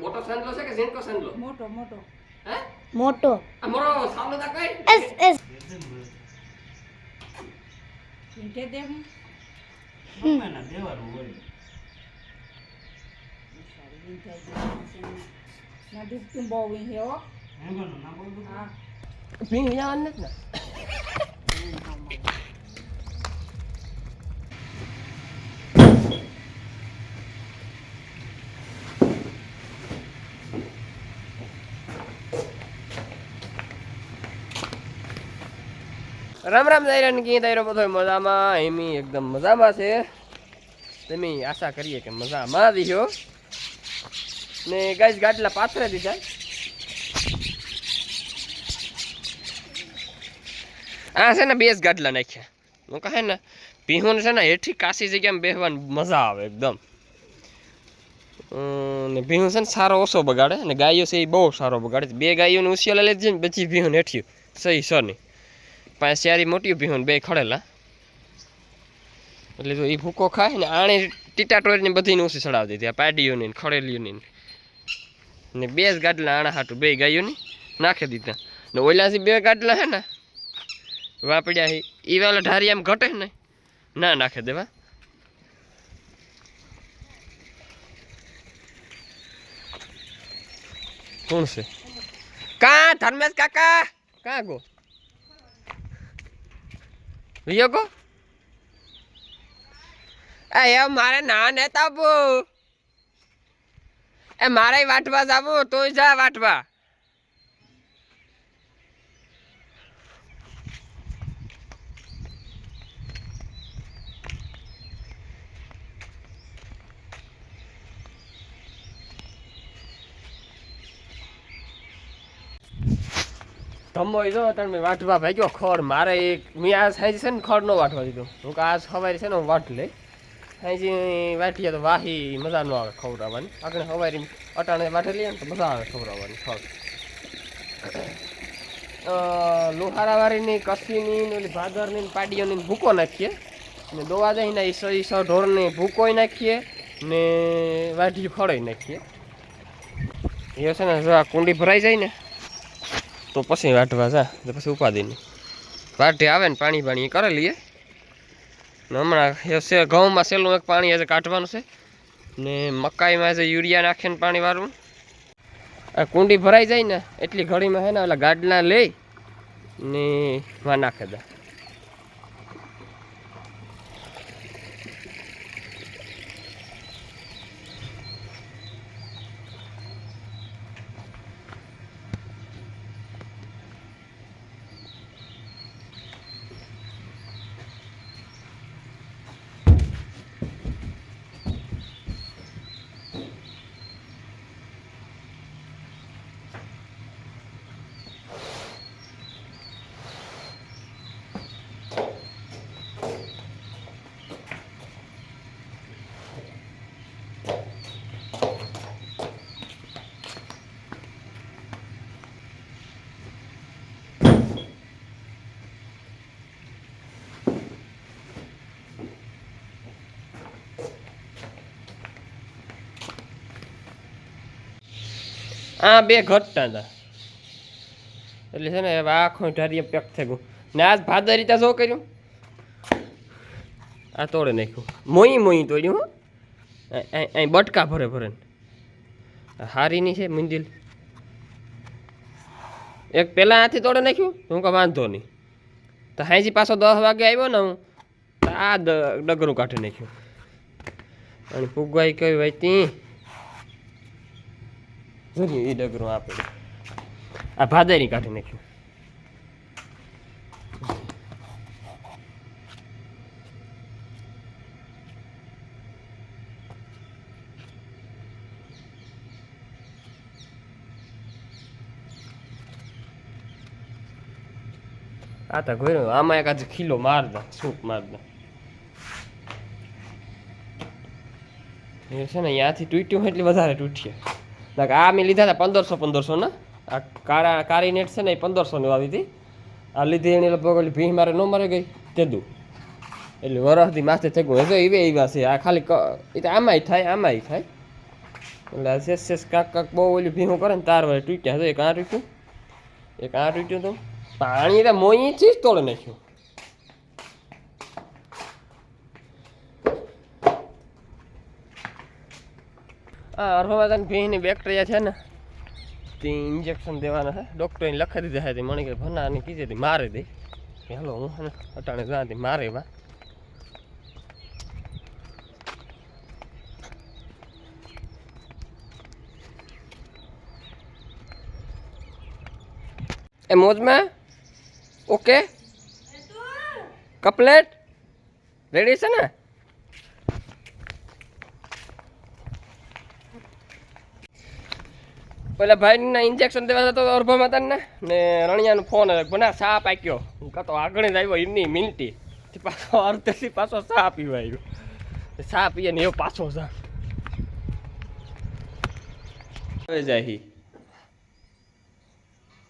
મોટો સંડલો છે કે ઝીણકો સંડલો? મોટો મોટો. હે? મોટો. આ મોરો સામનો કઈ એસ એસ. દે હું. મમ્મીના દેવાનું હોય. ના ડૂબતું બહુ હે હો. એમાંનું ના બોલ હા. ભીંગ જવાનું નથી ને. રામ રામ દાયરા કી દાયરો બધો મજામાં એમી એકદમ મજામાં છે તમે આશા કરીએ કે મજામાં દીધો ને ગાઈસ ગાટલા પાથરે દીધા આ છે ને બે જ ગાટલા નાખ્યા હું કહે ને પીહું છે ને હેઠી કાશી જગ્યામાં બેસવાની મજા આવે એકદમ અમ, ને ભીહું છે ને સારો ઓછો બગાડે ને ગાયો છે એ બહુ સારો બગાડે બે ગાયોને ઉછિયાલા લેતી જાય ને પછી ભીહું હેઠ્યું સહી સની પાસે સિયારી મોટી ભીહું ને બે ખડેલા. એટલે જો એ ભૂકો ખાય ને આણે ટીટા ટોરીને બધીને ઊંચી ચડાવી દીધી, આ પાડીઓની ને ખડેલીઓની ને. બે જ ગાટલા આણા હાટું, બે ગાયોની નાખી દીધા. ને ઓલાથી બે ગાટલા હે ને વાપડ્યા એ વાળા ઢારી આમ ઘટે ને, ના નાખે દેવા. કોણ છે? કા ધર્મેશ કાકા? કા ગો? વિયો કો. એ મારે ના નેતા એ મારે વાટવા જાવું તોય જા વાટવા. ધમો જો તમે વાટવા ભાગ્યો ખડ મારે એક, મેં આ સાંજે છે ને ખડ નો વાટવા દીધો હું કે આજ સવારે છે ને હું વાટ લઈ, સાંજે વાટીએ તો વાહી મજા ન આવે ખવડાવવાની. આપણે સવારે અટાણે વાટી લઈએ ને તો મજા આવે ખવડાવવાની, ખડ. લોહારાવાળીની કસીની ને ઓલી ભાદરની પાડીઓની ભૂકો નાખીએ. ને દોવા જઈને એ સો સો ઢોરને ભૂકોય નાખીએ ને વાઢી ખડોય નાખીએ. એ છે ને આ કુંડી ભરાઈ જાય ને તો પછી વાટવા જા, તો પછી ઉપાધિ નહીં વાટે આવે ને પાણી પાણી કરે લઈએ. હમણાં છે, ઘઉંમાં સેલું એક પાણી આજે કાઢવાનું છે. ને મકાઈમાં આજે યુરિયા નાખીને પાણી વાળવું. આ કુંડી ભરાઈ જાય ને, એટલી ઘડીમાં હે ને, ઓલા ગાડલા લઈ ને માં નાખે દે. આ બે ઘટતા હતા. એટલે છે ને આખો ઢારીએ પેક થઈ ગયું. ને આજ ભાદર રીતે શું કર્યું? આ તોડે નાખ્યું. મોઈ મોઈ તોડ્યું આ- આ- અહીં બટકા ભરે ભરે આ હારીની છે મંદિર એક પહેલાં આથી તોડે નાખ્યું હું કહું વાંધો નહીં. તો હાઈજી પાછો દસ વાગે આવ્યો ને હું આ ડગરું કાઢી નાખ્યું. અને ફુગવાઈ કઈ વાંચી જોઈએ એ ડગરો આપે. આ ભાદરી કાઢી નાખ્યું. આ તો ઘોર્યો. આમાં એક આજે ખીલો માર દે સૂપ માર દે એ છે ને ત્યાંથી તૂટ્યું એટલે વધારે like આ મેં લીધા હતા પંદરસો પંદરસોના આ કાળા, કાળી નેટ છે ને એ પંદરસોની આવી હતી. આ લીધી એની લગભગ ઓલી ભીહ મારે ન મરી ગઈ તેદું એટલે વરસથી માથે થઈ ગયું હજુ એવે એવા છે આ ખાલી એ તો આમાંય થાય આમાંય થાય. એટલે આ શેષ શેષ કાક કાક બહુ ઓલું ભીહું કરે ને તાર વાળી તૂટ્યા. હજુ એક આ તૂટ્યું એક આ તૂટ્યું તો પાણી તો મોઈ ચીજ તોડે નાખ્યું. આ ભીની બેક્ટેરિયા છે ને, તે ઇન્જેક્શન દેવાના છે. ડૉક્ટરે લખી દીધા હતી મને કે ભનાની કીધી હતી, મારી દે. હેલો હું અટાણે જાતી મારે એવા એ મોજમાં? ઓકે? કપલેટ? રેડી છે ને? પેલા ભાઈના ઇન્જેક્શન દેવા તો અર્ભા માતાને, ને રણિયાનો ફોન બના સા પાક્યો હું કાતો આગળ જ આવ્યો, એમની મિનિટી તે પાછો અર્ધથી પાછો સા પીવા આવ્યો સા પીએ ને એવો પાછો સા હવે જાય હી.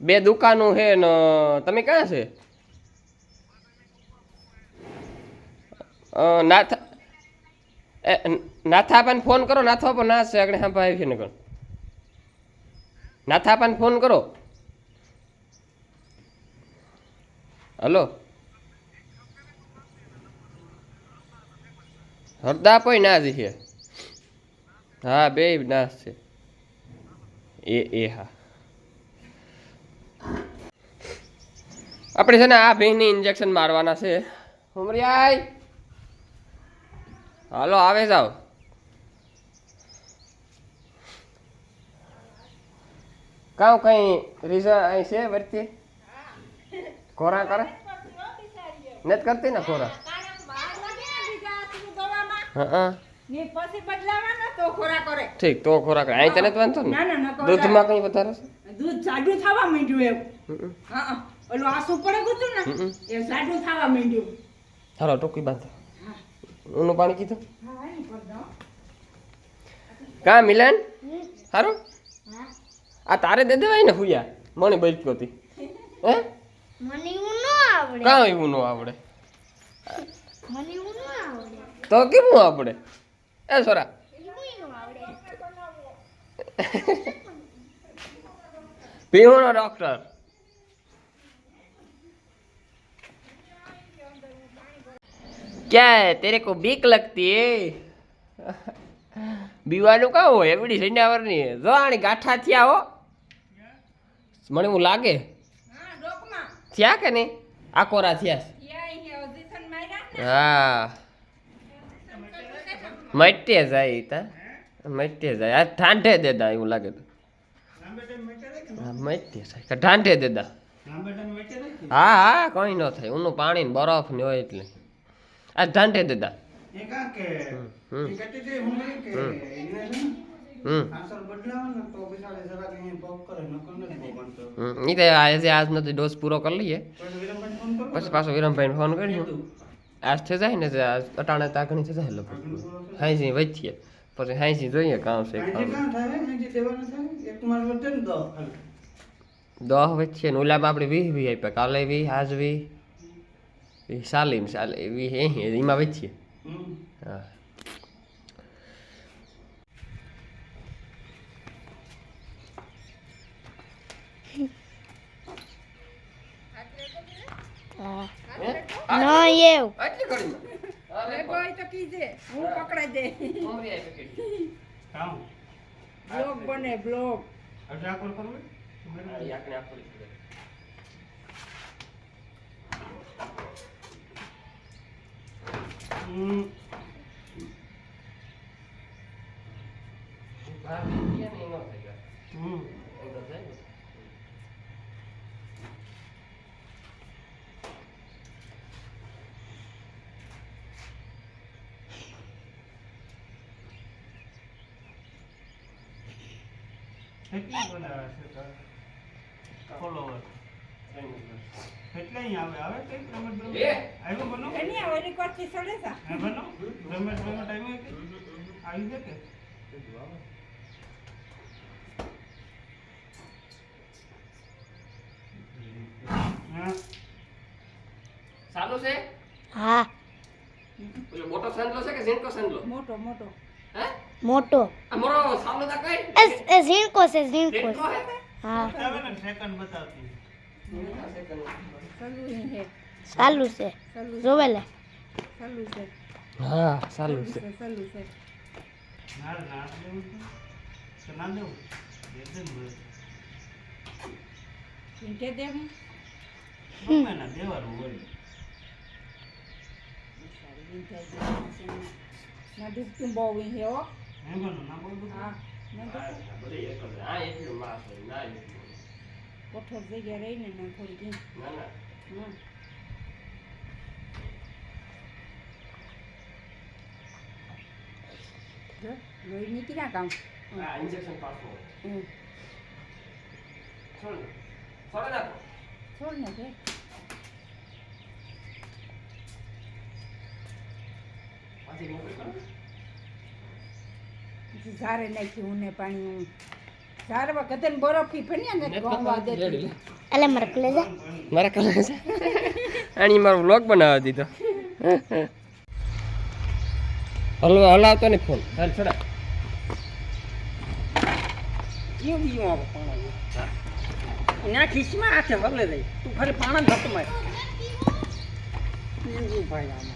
બે દુકાનો છે ને, તમે ક્યાં છે? નાથા નાથ નાથા પણ ફોન કરો નાથાપા ના છે, આગળ હા ભાઈ છે ને નાથાપાને ફોન કરો. હલો. હરદા પણ ના જ છે. હા, બે ના છે. એ એ હા. આપણે છે ને આ ભીંની ઇન્જેક્શન મારવાના છે. ઉમરિયાય હાલો, આવે જાવ કાં કઈ રીઝન અહીં છે વર્તી? ખોરા કરે? નથી કરતી ને ખોરા? હા ખોરાક ઠીક તો ખોરાક અહીં તને જ વાંધો ને? દૂધમાં કઈ વધારે છે? દૂધ જાડું થવા માંડ્યું એવું. હા. ઓલું આસુ પડે ગયું ને એ જાડું થવા માંડ્યું. હાલો ટોકી બાંધો. ઊનું પાણી કીધું. કા મિલન? સારું આ તારે દે દેવાય ને હુયા. મને બચકો હતી. હે? મને એવું ન આવડે. કાં એવું ન આવડે. મને એવું ન આવડે. તો કેવું આવડે? એ સોરા. પીહોનો ડોક્ટર. ક્યાં તેરે કો બીક લગતી હે બીવાનું કાં હોય? એવડી સંડાવરની જો આણી ગાંઠા થયા હો. મને એવું લાગે? થયા કે નહીં? આકોરા થયા હા. મટે જાય તા. મટે જાય. આ ઠાંઠે દેદા એવું લાગે તો. મટે જાય. ઠાંઠે કે હા હા કંઈ ન થાય. ઊનું પાણી ને બરફ ને હોય એટલે. આ ઠાંઠે દેતા. એ કાં કે હમ. હમ. એને છે ને હમ હમ. તો આજે આજ નથી ડોઝ પૂરો કરી લઈએ. પછી પછી વિરમભાઈને ફોન કર્યો આજ થઈ જાય ને અટાણે તાકણી થઈ જાય લગભગ. હાઈસી વચ્ચીએ પછી હાઈસી જોઈએ કામ છે. દહ વચ્ચે ને ઓલામાં આપણે વીસ વી આપ્યા. કાલે વી આજ વી સાલી સાલીમ સાલે વી અહીં એમાં વેચીએ હા ના એવું આટલી ઘડીમાં અરે ભાઈ તો કીજે હું પકડાઈ દે ઉમરી આવી પેકેટ. કામ. બ્લોગ બને બ્લોગ આ કોલ? આ ઈ આંખને આંખો લીધી. હમ. બહાર નીકળીએ ને ઈ નો થઈ જાય. હમ. અંદર જાય ને. કેટલી બનાવે છે તારે? Follower. કેટલા આવે? આવે રમત? આવ્યો બનો? એની આ ઓલી કરતી સડે હે બનો? રમત ગમત આવ્યો કે? આવી છે કે? ચાલુ છે હા મોટો સંડલો છે કે ઝીણકો સંડલો મોટો મોટો મોટો. અમારો મોરો સામનો તા કઈ? એ એ ઝીણકો છે ઝીણકો હે સેકન્ડ બતાવતી. સલું છે. જોવે લે. સાલું છે. હા સાલું છે સાલું છે. ના ના દેવું. છે? ના દેવું એકદમ બરાબર. કે દે હું ગમે ના દેવાનું હોય. ને. ના દુખતું બહુ હે હો. એમ કોનું ના બોલ બધું? હા ના દુખતું બધે એક જ હા એટલું માસ હોય ના એટલું કોઠો જગ્યા રહીને ને થોડી જો, લોહી નીકળી ના કામ ઇન્જેક્શન પાછો. છોડ. છોડ નાખો છોડ ને કે પાછી મોકલી ઝારે નાખ્યું હું ને પાણી હું. ઝારવા કદન બરફી ભણ્યા ને ગોવા દેતી એટલે મરક લે જા. મરક લે જા. આની મારો વ્લોગ બનાવવા દીધો. હલવા હલાવતો ને ફોન. હાલ છોડા એના ખિસ્સામાં હાથે વગલે રહી. તું ખાલી પાણા માર ભાઈ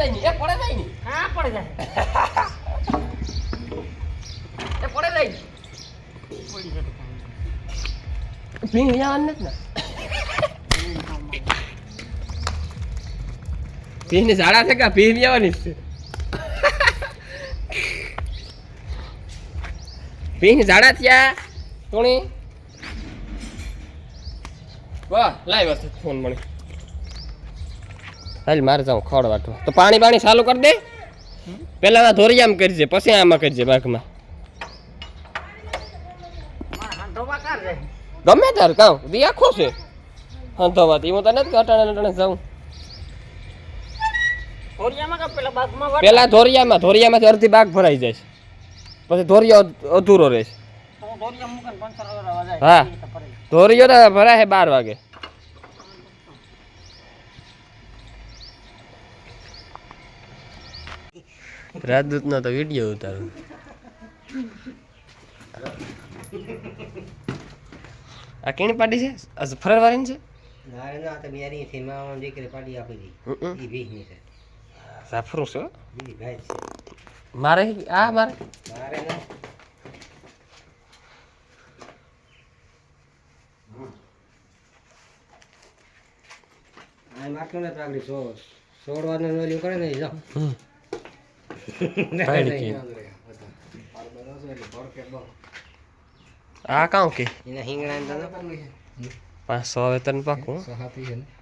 જાય ને એ પડે જાય ને હા પડે જાય. એ પડે જાય પડી જતું ભીંગ જવાનું નથી ને. ભીંગ ઝાડા છે કે ભીંગ જવાની છે? ભીંગ ઝાડા થયા? તોણી વાહ લાઈ છે ફોન મળી. હાલ મારે જાઉં ખડ વાટવા. તો પાણી પાણી ચાલુ કરી દે. પેલા આ ધોરિયામાં કરજે પછી આમાં કરજે બાગમાં. હાંધો જાય ગમે તાર કાં દી આખો છે. હંતોવાત હું તને નથી અટાણે અટાણે જાઉં. પેલા ધોરિયામાં ધોરિયામાંથી અડધી બાગ ભરાઈ જાય છે. પછી ધોરિયો અધૂરો રહે છે. હું. ધોરિયો ભરાય બાર વાગે. રાજદૂતનો તો વીડિયો ઉતારો. આ કેણી પાડી છે? ફરવારી છે? ના ના તો મેરી થી માં દીકરી પાડી આપી દી. ઈ ભીખ છે. સાફરું છે. બીજી ભાઈ છે. મારે આ મારે? મારે ના. આ માટલું ને પાગડી સો સોડવાનું નોલ્યું કરે ને જો કે. આ કાઉ કે એના હિંગણા પાંચસો વેતન પાકું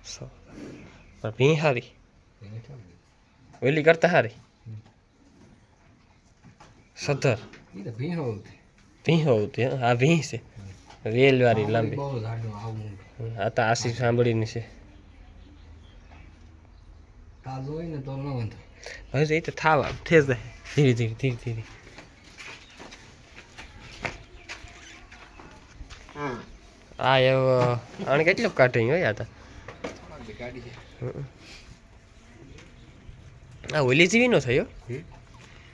સો પણ ભી હારી ઓલી કરતા હારી સત્તર ભી હોવું તે આ ભી છે રેલવાળી લાંબી આવું આ તો આશી સાંભળીની છે તાજો હોય ને તો ન વાંધો હવે તો થાવા ઠેસ જાય ધીરે ધીરે ધીરે ધીરે હા આ એવો આને કેટલું કાઢે હોય આ તો છે આ ઓલી જેવી નો થયો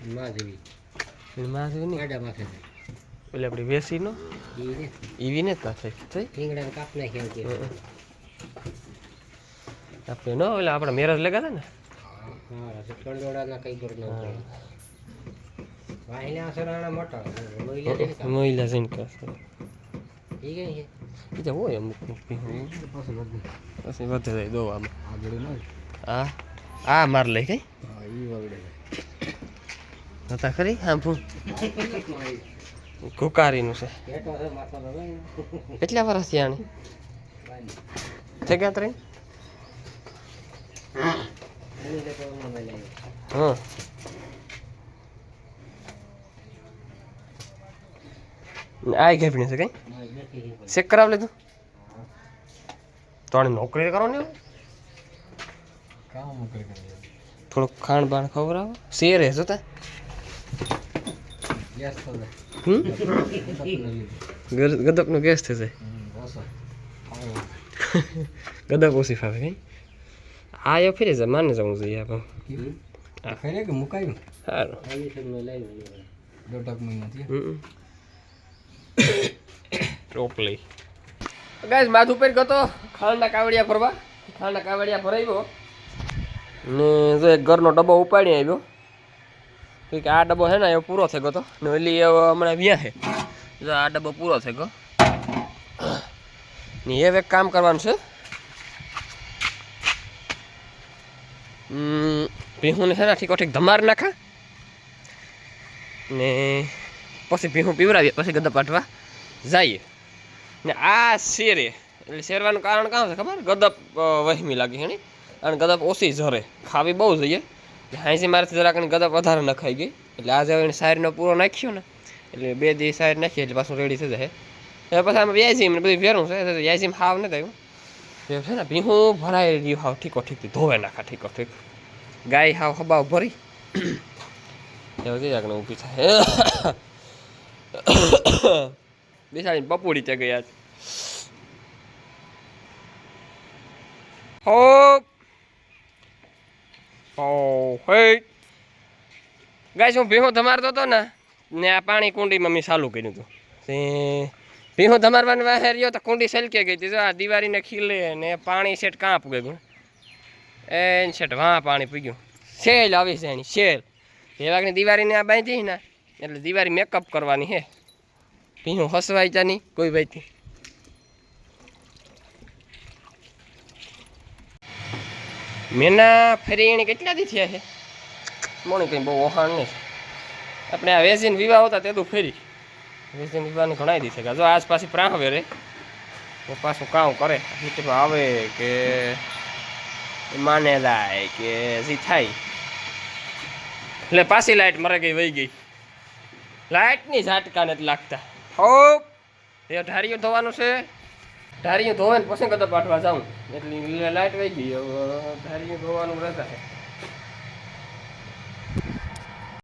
માં જેવી માં જેવી નહીં ગાડા માથે ઓલી આપણી વેસી નો એવી ને જ થઈ થઈ હિંગડા કાપ નાખ્યા આપણે નો ઓલા આપણા મેરેજ લગાતા ને તો કંડોળાના કઈ કર ન વાહિના સરાણા મોટા લોહી લે છે એ તો હોય અમુક પછી પછી વધે જાય દોવામાં. આગળ આ આ માર લઈ કઈ હા ઈ નતા ખરી? હા ભૂ. કુકારીનું છે. કેટલા વર્ષ થયા છે ત્રણ? હા. આ ગેપણી છે કઈ? ચેક કરાવ લીધું તો. નોકરી કરો ને થોડુંક ખાણ બાણ ખવડાવો. શેર હે જોતા? ગદક તો હમ ગેસ થશે. ગદક ઓછી ફાવે કઈ? હા એ ફરી જાય માને જવું જોઈએ આપણે ફેરે કે મુકાયું સારું દોઢક મહિના થયા હમ ટોપલી ગાઈસ માથ પર ગયો ખાલના કાવડિયા ભરવા ખાલના કાવડિયા ભરાવ્યો ને જો એક ઘરનો ડબ્બો ઉપાડી આવ્યો કે આ ડબ્બો છે ને એ પૂરો થઈ ગયો તો ને ઓલી હમણાં વ્યા છે જો આ ડબ્બો પૂરો થઈ ગયો ને હવે એક કામ કરવાનું છે હમ, ભીહુંને છે ને ઠીકો ઠીક ધમાર નાખા? ને પછી ભીહું પીવડાવીએ, પછી ગદપ પાટવા જઈએ. ને આ શેરે, એટલે શેરવાનું કારણ કાં છે ખબર? ગદપ વહેમી લાગી છે અને ગદપ ઓછી ઝરે. ખાવી બહુ જોઈએ. હાંસી મારાથી જરાક ગદપ વધારે નખાઈ ગઈ. એટલે આજે એને સાયરનો પૂરો નાખ્યો ને. એટલે બે દી સાયર નાખીએ એટલે પાછું રેડી થઈ જાય. એ પછી આમાં વ્યાજીમ ને બધું ફેરવું છે. વ્યાજીમ હાવ નથી આવ્યું છે ને ભીહું ભરાઈ રહ્યું હાવ ઠીકો ઠીક ધોવે નાખા ઠીકો ઠીક ગાય હાવ હબાવ ભરી. એવું કઈ જાગને ઊભી થાય. બેસાડીને બપોડી ત્યાં ગયા છે. હો ઓ હે. ગાય હું ભીહો ધમારતો હતો ને? ને આ પાણી કુંડીમાં મેં ચાલુ કર્યું હતું. તે ભીહું ધમારવાની વાહે રહ્યો તો કુંડી સલકે ગઈ હતી. જો આ દિવાળીને ખીલે ને પાણી સેટ કાંપ ગયું. એ સેટ વાં પાણી પીગ્યું. સેલ આવી છે એની, શેલ. એ વાગની દિવાળીને આ બાંધી ને, એટલે દિવાળી મેકઅપ કરવાની હે. ભીનું હસવાય નહીં કોઈ ભાઈથી. મેના ફરી એને કેટલા દી થયા છે? મોણી કંઈ બહુ ઓહાણ નહીં. આપણે આ વેસીન વિવાહ હતા તે તો ફેરી. વેસીન વિવાહને ઘણા દી છે. જો આસપાસ પાછી પ્રાહવે રે પાછું કામ કરે. આવે કે માને લાય કે હજી થાય. એટલે પાછી લાઇટ મરે ગઈ વહી ગઈ. લાઇટની ઝાટકા નથી લાગતા. હો એ ઢારીઓ ધોવાનું છે. ઢારીઓ ધોવે ને પછી કદાચ પાઠવા જાઉં. એટલે લાઇટ વહી ગઈ. ઢારીઓ ધોવાનું રહેતા